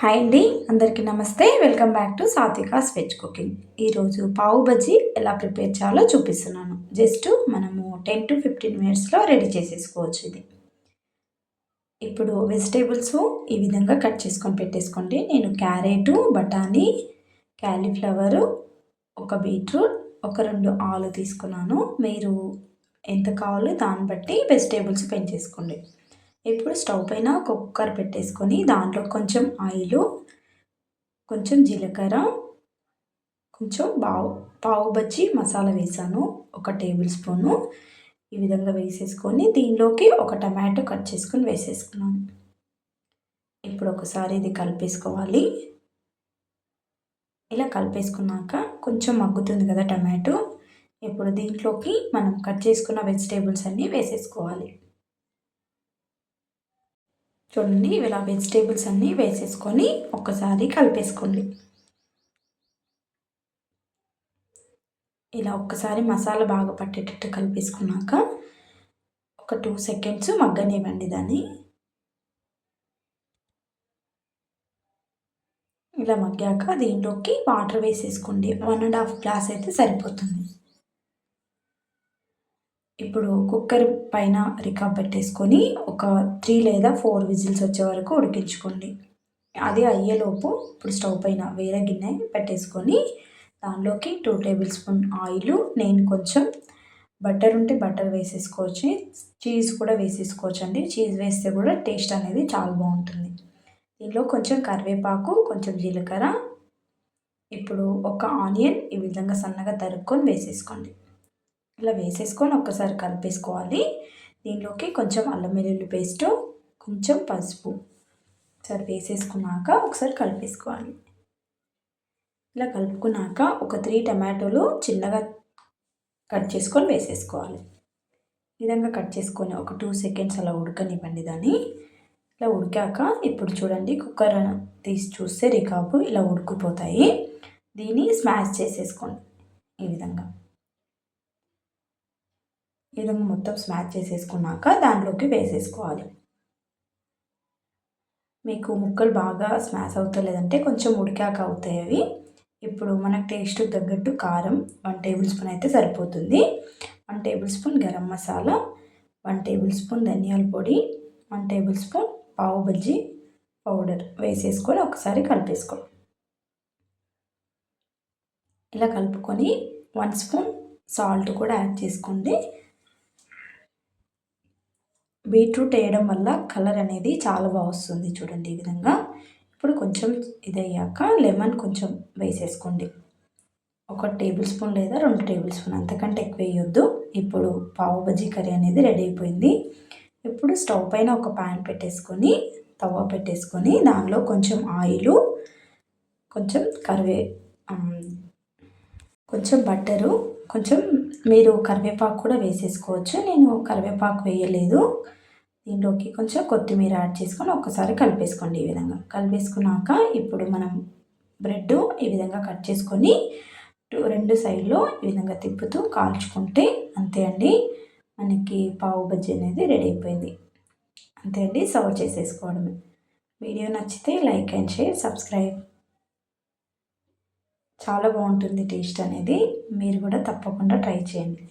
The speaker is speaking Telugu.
హాయ్ అండి అందరికీ నమస్తే. Welcome back to Satvika's veg cooking. ఈరోజు పావు బజ్జీ ఎలా ప్రిపేర్ చేయాలో చూపిస్తున్నాను. జస్ట్ మనము టెన్ టు ఫిఫ్టీన్ మినిట్స్లో రెడీ చేసేసుకోవచ్చు ఇది. ఇప్పుడు వెజిటేబుల్స్ ఈ విధంగా కట్ చేసుకొని పెట్టేసుకోండి. నేను క్యారెట్ బఠానీ క్యాలీఫ్లవరు ఒక బీట్రూట్ ఒక రెండు ఆలు తీసుకున్నాను. మీరు ఎంత కావాలో దాన్ని బట్టి వెజిటేబుల్స్ పెంచేసుకోండి. ఇప్పుడు స్టవ్ పైన కుక్కర్ పెట్టేసుకొని దాంట్లో కొంచెం ఆయిల్ కొంచెం జీలకర్ర కొంచెం బావు పావు బజ్జి మసాలా వేసాను ఒక టేబుల్ స్పూను. ఈ విధంగా వేసేసుకొని దీనిలోకి ఒక టమాటో కట్ చేసుకొని వేసేసుకున్నాను. ఇప్పుడు ఒకసారి ఇది కలిపేసుకోవాలి. ఇలా కలిపేసుకున్నాక కొంచెం మగ్గుతుంది కదా టమాటో ఇప్పుడు దీంట్లోకి మనం కట్ చేసుకున్న వెజిటేబుల్స్ అన్నీ వేసేసుకోవాలి. చూడండి ఇలా వెజిటేబుల్స్ అన్నీ వేసేసుకొని ఒక్కసారి కలిపేసుకోండి. ఇలా ఒక్కసారి మసాలా బాగా పట్టేటట్టు కలిపేసుకున్నాక ఒక టూ సెకండ్స్ మగ్గనివ్వండి దాన్ని. ఇలా మగ్గాక దీంట్లోకి వాటర్ వేసేసుకోండి. వన్ అండ్ హాఫ్ గ్లాస్ అయితే సరిపోతుంది. ఇప్పుడు కుక్కర్ పైన రికాబ్ పెట్టేసుకొని ఒక త్రీ లేదా ఫోర్ విజిల్స్ వచ్చే వరకు ఉడికించుకోండి. అది అయ్యేలోపు ఇప్పుడు స్టవ్ పైన వేరే గిన్నె పెట్టేసుకొని దానిలోకి టూ టేబుల్ స్పూన్ ఆయిల్ నేను కొంచెం బటర్ ఉంటే బటర్ వేసేసుకోవచ్చు చీజ్ కూడా వేసేసుకోవచ్చు అండి చీజ్ వేస్తే కూడా టేస్ట్ అనేది చాలా బాగుంటుంది. దీనిలో కొంచెం కరివేపాకు కొంచెం జీలకర్ర ఇప్పుడు ఒక ఆనియన్ ఈ విధంగా సన్నగా తరుక్కొని వేసేసుకోండి. ఇలా వేసేసుకొని ఒక్కసారి కలిపేసుకోవాలి. దీనిలోకి కొంచెం అల్లం వెల్లుల్లి పేస్టు కొంచెం పసుపు. ఒకసారి వేసేసుకున్నాక ఒకసారి కలిపేసుకోవాలి. ఇలా కలుపుకున్నాక ఒక త్రీ టమాటోలు చిన్నగా కట్ చేసుకొని వేసేసుకోవాలి. ఈ విధంగా కట్ చేసుకొని ఒక టూ సెకండ్స్ అలా ఉడకనివ్వండి దాన్ని. ఇలా ఉడికాక ఇప్పుడు చూడండి కుక్కర్ తీసి చూస్తే రికాపు ఇలా ఉడికిపోతాయి. దీన్ని స్మాష్ చేసేసుకోండి ఈ విధంగా. విధంగా మొత్తం స్మాచ్ చేసేసుకున్నాక దాంట్లోకి వేసేసుకోవాలి. మీకు ముక్కలు బాగా స్మాష్ అవుతలేదంటే కొంచెం ఉడికాక అవుతాయి అవి. ఇప్పుడు మనకు టేస్ట్ తగ్గట్టు కారం వన్ టేబుల్ స్పూన్ అయితే సరిపోతుంది. One tablespoon garam masala one tablespoon ధనియాల పొడి వన్ టేబుల్ స్పూన్ పావు బజ్జీ పౌడర్ వేసేసుకొని ఒకసారి కలిపేసుకోండి ఇలా కలుపుకొని వన్ స్పూన్ సాల్ట్ కూడా యాడ్ చేసుకోండి బీట్రూట్ వేయడం వల్ల కలర్ అనేది చాలా బాగా వస్తుంది చూడండి ఈ విధంగా. ఇప్పుడు కొంచెం ఇదయ్యాక లెమన్ కొంచెం వేసేసుకోండి. ఒక టేబుల్ స్పూన్ లేదా రెండు టేబుల్ స్పూన్ అంతకంటే ఎక్కువ వేయొద్దు. ఇప్పుడు పావు బజ్జీ కర్రీ అనేది రెడీ అయిపోయింది. ఇప్పుడు స్టవ్ పైన ఒక ప్యాన్ పెట్టేసుకొని తవ్వ పెట్టేసుకొని దానిలో కొంచెం ఆయిల్ కొంచెం కరివే కొంచెం బట్టరు కొంచెం మీరు కరివేపాకు కూడా వేసేసుకోవచ్చు. నేను కరివేపాకు వేయలేదు. దీంట్లోకి కొంచెం కొత్తిమీర యాడ్ చేసుకొని ఒక్కసారి కలిపేసుకోండి ఈ విధంగా. కలిపేసుకున్నాక ఇప్పుడు మనం బ్రెడ్ ఈ విధంగా కట్ చేసుకొని రెండు సైడ్లో ఈ విధంగా తిప్పుతూ కాల్చుకుంటే అంతే అండి. మనకి పావు బజ్జీ అనేది రెడీ అయిపోయింది. అంతే అండి. సర్వ్ చేసేసుకోవడమే. వీడియో నచ్చితే లైక్ అండ్ షేర్ సబ్స్క్రైబ్. చాలా బాగుంటుంది టేస్ట్ అనేది. మీరు కూడా తప్పకుండా ట్రై చేయండి.